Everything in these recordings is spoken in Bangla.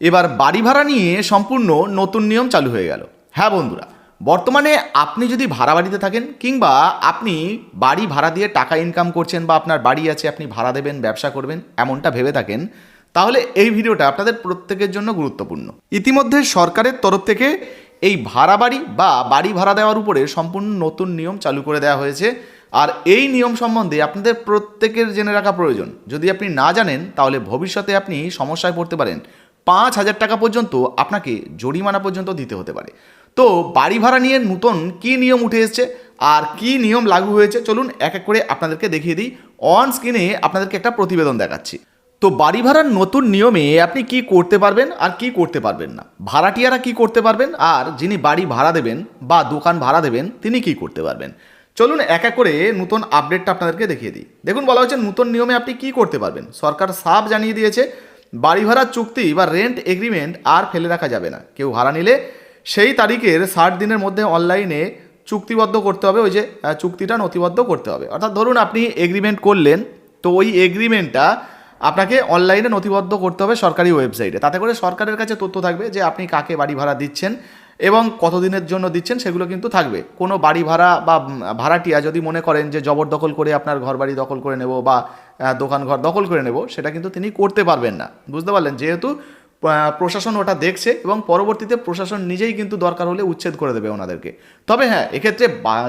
এবার বাড়ি ভাড়া নিয়ে সম্পূর্ণ নতুন নিয়ম চালু হয়ে গেল। হ্যাঁ বন্ধুরা, বর্তমানে আপনি যদি ভাড়া বাড়িতে থাকেন কিংবা আপনি বাড়ি ভাড়া দিয়ে টাকা ইনকাম করছেন বা আপনার বাড়ি আছে, আপনি ভাড়া দেবেন, ব্যবসা করবেন, এমনটা ভেবে থাকেন, তাহলে এই ভিডিওটা আপনাদের প্রত্যেকের জন্য গুরুত্বপূর্ণ। ইতিমধ্যে সরকারের তরফ থেকে এই ভাড়া বাড়ি বা বাড়ি ভাড়া দেওয়ার উপরে সম্পূর্ণ নতুন নিয়ম চালু করে দেওয়া হয়েছে। আর এই নিয়ম সম্বন্ধে আপনাদের প্রত্যেকের জেনে রাখা প্রয়োজন। যদি আপনি না জানেন, তাহলে ভবিষ্যতে আপনি সমস্যায় পড়তে পারেন। পাঁচ হাজার টাকা পর্যন্ত আপনাকে জরিমানা পর্যন্ত দিতে হতে পারে। তো বাড়ি ভাড়া নিয়ে নতুন কী নিয়ম উঠে এসছে আর কি নিয়ম লাগু হয়েছে চলুন এক এক করে আপনাদেরকে দেখিয়ে দিই। অন স্ক্রিনে আপনাদেরকে একটা প্রতিবেদন দেখাচ্ছি। তো বাড়ি ভাড়ার নতুন নিয়মে আপনি কি করতে পারবেন আর কি করতে পারবেন না? ভাড়াটিয়ারা কি করতে পারবেন আর যিনি বাড়ি ভাড়া দেবেন বা দোকান ভাড়া দেবেন তিনি কি করতে পারবেন? চলুন এক এক করে নতুন আপডেটটা আপনাদেরকে দেখিয়ে দিই। দেখুন বলা হচ্ছে নতুন নিয়মে আপনি কি করতে পারবেন? সরকার সাফ জানিয়ে দিয়েছে বাড়ি ভাড়ার চুক্তি বা রেন্ট এগ্রিমেন্ট আর ফেলে রাখা যাবে না। কেউ ভাড়া নিলে সেই তারিখের ষাট দিনের মধ্যে অনলাইনে চুক্তিবদ্ধ করতে হবে, ওই যে চুক্তিটা নথিবদ্ধ করতে হবে। অর্থাৎ ধরুন আপনি এগ্রিমেন্ট করলেন, তো ওই এগ্রিমেন্টটা আপনাকে অনলাইনে নথিবদ্ধ করতে হবে সরকারি ওয়েবসাইটে তাতে করে সরকারের কাছে তথ্য থাকবে যে আপনি কাকে বাড়ি ভাড়া দিচ্ছেন এবং কতদিনের জন্য দিচ্ছেন, সেগুলো কিন্তু থাকবে। কোনো বাড়ি ভাড়া বা ভাড়াটিয়া যদি মনে করেন যে জবরদখল করে আপনার ঘর বাড়ি দখল করে নেব বা আহ, দোকান ঘর দখল করে নেব সেটা কিন্তু তিনি করতে পারবেন না। বুঝতে পারলেন? যেহেতু প্রশাসন ওটা দেখছে এবং পরবর্তীতে প্রশাসন নিজেই কিন্তু দরকার হলে উচ্ছেদ করে দেবে ওনাদেরকে। তবে হ্যাঁ এক্ষেত্রে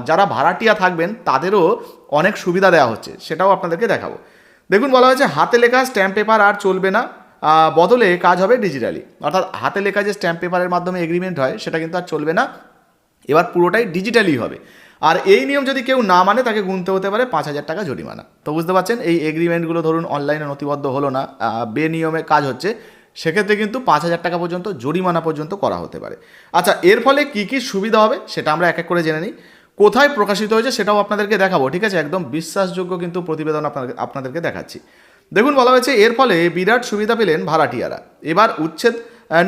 যারা ভাড়াটিয়া থাকবেন তাদেরও অনেক সুবিধা দেওয়া হচ্ছে সেটাও আপনাদেরকে দেখাবো। দেখুন বলা হয়েছে হাতে লেখা স্ট্যাম্প পেপার আর চলবে না বদলে কাজ হবে ডিজিটালি। অর্থাৎ হাতে লেখা যে স্ট্যাম্প পেপারের মাধ্যমে এগ্রিমেন্ট হয় সেটা কিন্তু আর চলবে না এবার পুরোটাই ডিজিটালি হবে। আর এই নিয়ম যদি কেউ না মানে তাকে গুনতে হতে পারে পাঁচ হাজার টাকা জরিমানা। তো বুঝতে পারছেন, এই এগ্রিমেন্টগুলো ধরুন অনলাইনে নথিবদ্ধ হলো না বেনিয়মে কাজ হচ্ছে, সেক্ষেত্রে কিন্তু পাঁচ হাজার টাকা পর্যন্ত জরিমানা পর্যন্ত করা হতে পারে। আচ্ছা এর ফলে কি কি সুবিধা হবে, সেটা আমরা এক এক করে জেনে নিই। কোথায় প্রকাশিত হয়েছে সেটাও আপনাদেরকে দেখাবো, ঠিক আছে? একদম বিশ্বাসযোগ্য কিন্তু প্রতিবেদন আপনাদের আপনাদেরকে দেখাচ্ছি। দেখুন, বলা হয়েছে, এর ফলে বিরাট সুবিধা পেলেন ভাড়াটিয়ারা। এবার উচ্ছেদ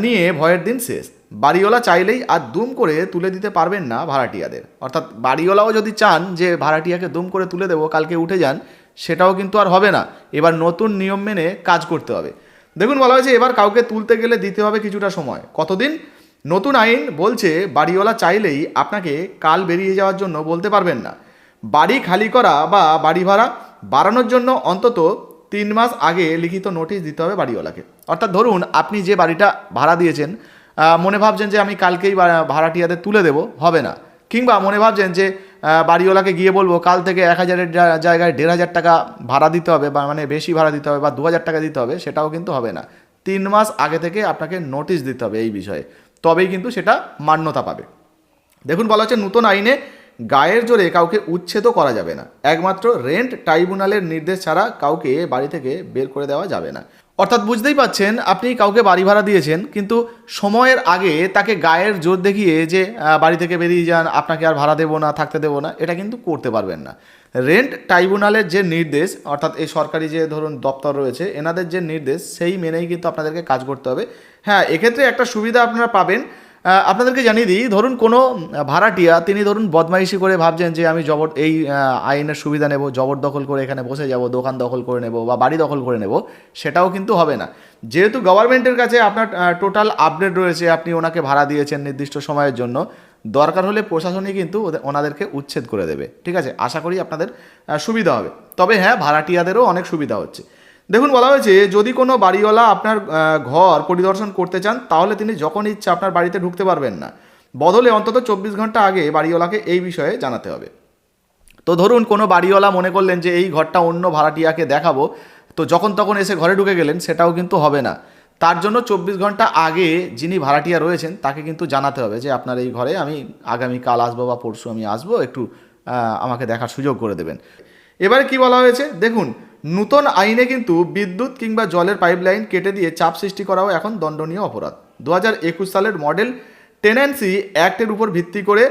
নিয়ে ভয়ের দিন শেষ। বাড়িওয়ালা চাইলেই আর দুম করে তুলে দিতে পারবেন না ভাড়াটিয়াদের। অর্থাৎ বাড়িওয়ালাও যদি চান যে ভাড়াটিয়াকে দুম করে তুলে দেবো, কালকে উঠে যান, সেটাও কিন্তু আর হবে না। এবার নতুন নিয়ম মেনে কাজ করতে হবে। দেখুন, বলা হয়েছে এবার কাউকে তুলতে গেলে দিতে হবে কিছুটা সময়। কতদিন? নতুন আইন বলছে বাড়িওয়ালা চাইলেই আপনাকে কাল বেরিয়ে যাওয়ার জন্য বলতে পারবেন না। বাড়ি খালি করা বা বাড়ি ভাড়া বাড়ানোর জন্য অন্তত তিন মাস আগে লিখিত নোটিশ দিতে হবে বাড়িওয়ালাকে। অর্থাৎ ধরুন, আপনি যে বাড়িটা ভাড়া দিয়েছেন মনে ভাবছেন যে আমি কালকেই ভাড়াটিয়াদের তুলে দেবো, হবে না। কিংবা মনে ভাবছেন যে বাড়িওয়ালাকে গিয়ে বলব, কাল থেকে এক হাজারের জায়গায় দেড় হাজার টাকা ভাড়া দিতে হবে বা মানে বেশি ভাড়া দিতে হবে বা দু হাজার টাকা দিতে হবে, সেটাও কিন্তু হবে না। তিন মাস আগে থেকে আপনাকে নোটিশ দিতে হবে এই বিষয়ে, তবেই কিন্তু সেটা মান্যতা পাবে। দেখুন, বলা হচ্ছে নতুন আইনে গায়ের জোরে কাউকে উচ্ছেদও করা যাবে না। একমাত্র রেন্ট ট্রাইব্যুনালের নির্দেশ ছাড়া কাউকে বাড়ি থেকে বের করে দেওয়া যাবে না। অর্থাৎ বুঝতেই পাচ্ছেন, আপনি কাউকে বাড়ি ভাড়া দিয়েছেন, কিন্তু সময়ের আগে তাকে গায়ের জোর দেখিয়ে যে বাড়ি থেকে বেরিয়ে যান, আপনাকে আর ভাড়া দেবো না, থাকতে দেবো না, এটা কিন্তু করতে পারবেন না। রেন্ট ট্রাইব্যুনালের যে নির্দেশ, অর্থাৎ এই সরকারি যে ধরুন দপ্তর রয়েছে, এনাদের যে নির্দেশ, সেই মেনেই কিন্তু আপনাদেরকে কাজ করতে হবে। হ্যাঁ এক্ষেত্রে একটা সুবিধা আপনারা পাবেন আপনাদেরকে জানিয়ে দিই, ধরুন কোনো ভাড়াটিয়া, তিনি ধরুন বদমাইশি করে ভাবছেন যে আমি জবর, এই আইনের সুবিধা নেব জবরদখল করে এখানে বসে যাব, দোকান দখল করে নেব বা বাড়ি দখল করে নেব, সেটাও কিন্তু হবে না। যেহেতু গভর্নমেন্টের কাছে আপনার টোটাল আপডেট রয়েছে, আপনি ওনাকে ভাড়া দিয়েছেন নির্দিষ্ট সময়ের জন্য, দরকার হলে প্রশাসনই কিন্তু ওনাদেরকে উচ্ছেদ করে দেবে, ঠিক আছে? আশা করি আপনাদের সুবিধা হবে। তবে হ্যাঁ ভাড়াটিয়াদেরও অনেক সুবিধা হচ্ছে। দেখুন, বলা হয়েছে যদি কোনো বাড়িওয়ালা আপনার ঘর পরিদর্শন করতে চান, তাহলে তিনি যখন ইচ্ছা আপনার বাড়িতে ঢুকতে পারবেন না। বদলে অন্তত চব্বিশ ঘণ্টা আগে বাড়িওয়ালাকে এই বিষয়ে জানাতে হবে। তো ধরুন, কোনো বাড়িওয়ালা মনে করলেন যে এই ঘরটা অন্য ভাড়াটিয়াকে দেখাবো, তো যখন তখন এসে ঘরে ঢুকে গেলেন, সেটাও কিন্তু হবে না। তার জন্য চব্বিশ ঘণ্টা আগে যিনি ভাড়াটিয়া রয়েছেন, তাকে কিন্তু জানাতে হবে যে আপনার এই ঘরে আমি আগামী কাল আসব বা পরশু আমি আসব, একটু আমাকে দেখার সুযোগ করে দেবেন। এবারে কি বলা হয়েছে? দেখুন নূতন আইনে কিন্তু বিদ্যুৎ কিংবা জলের পাইপলাইন কেটে দিয়ে চাপ সৃষ্টি করাও এখন দণ্ডনীয় অপরাধ। দু হাজার একুশ সালের মডেল টেনেন্সি অ্যাক্টের উপর ভিত্তি করে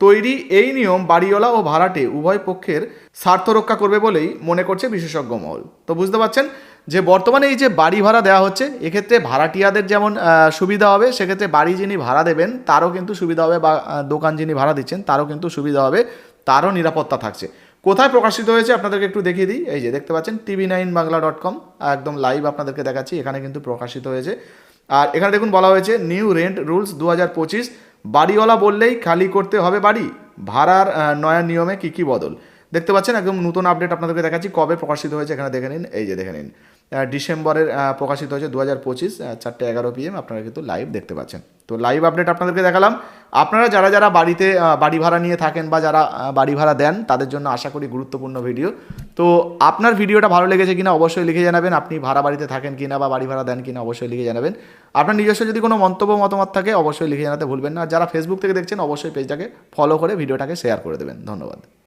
তৈরি এই নিয়ম বাড়িওয়ালা ও ভাড়াটে উভয় পক্ষের স্বার্থ রক্ষা করবে বলেই মনে করছে বিশেষজ্ঞ মহল। তো বুঝতে পারছেন যে বর্তমানে এই যে বাড়ি ভাড়া দেওয়া হচ্ছে, এক্ষেত্রে ভাড়াটিয়াদের যেমন সুবিধা হবে, সেক্ষেত্রে বাড়ি যিনি ভাড়া দেবেন, তারও কিন্তু সুবিধা হবে বা দোকান যিনি ভাড়া দিচ্ছেন, তারও কিন্তু সুবিধা হবে, তারও নিরাপত্তা থাকছে। কোথায় প্রকাশিত হয়েছে আপনাদেরকে একটু দেখিয়ে দিই। এই যে দেখতে পাচ্ছেন TV nine Bangla dot com একদম লাইভ আপনাদেরকে দেখাচ্ছি, এখানে কিন্তু প্রকাশিত হয়েছে। আর এখানে দেখুন বলা হয়েছে নিউ রেন্ট রুলস দু হাজার পঁচিশ, বাড়িওয়ালা বললেই খালি করতে হবে বাড়ি, ভাড়ার নয়া নিয়মে কী কী বদল? দেখতে পাচ্ছেন, একদম নতুন আপডেট আপনাদেরকে দেখাচ্ছি, কবে প্রকাশিত হয়েছে এখানে দেখে নিন, এই যে দেখে নিন। ডিসেম্বরের প্রকাশিত হয়েছে দু হাজার পঁচিশ চারটে এগারো পিএম আপনারা কিন্তু লাইভ দেখতে পাচ্ছেন। তো লাইভ আপডেট আপনাদেরকে দেখালাম। আপনারা যারা যারা বাড়িতে বাড়ি ভাড়া নিয়ে থাকেন বা যারা বাড়ি ভাড়া দেন, তাদের জন্য আশা করি গুরুত্বপূর্ণ ভিডিও তো আপনার ভিডিওটা ভালো লেগেছে কিনা অবশ্যই লিখে জানাবেন। আপনি ভাড়া বাড়িতে থাকেন কিনা বা বাড়ি ভাড়া দেন কিনা অবশ্যই লিখে জানাবেন। আপনার নিজস্ব যদি কোনো মন্তব্য, মতামত থাকে, অবশ্যই লিখে জানাতে ভুলবেন না। আর যারা ফেসবুক থেকে দেখছেন, অবশ্যই পেজটাকে ফলো করে ভিডিওটাকে শেয়ার করে দেবেন। ধন্যবাদ।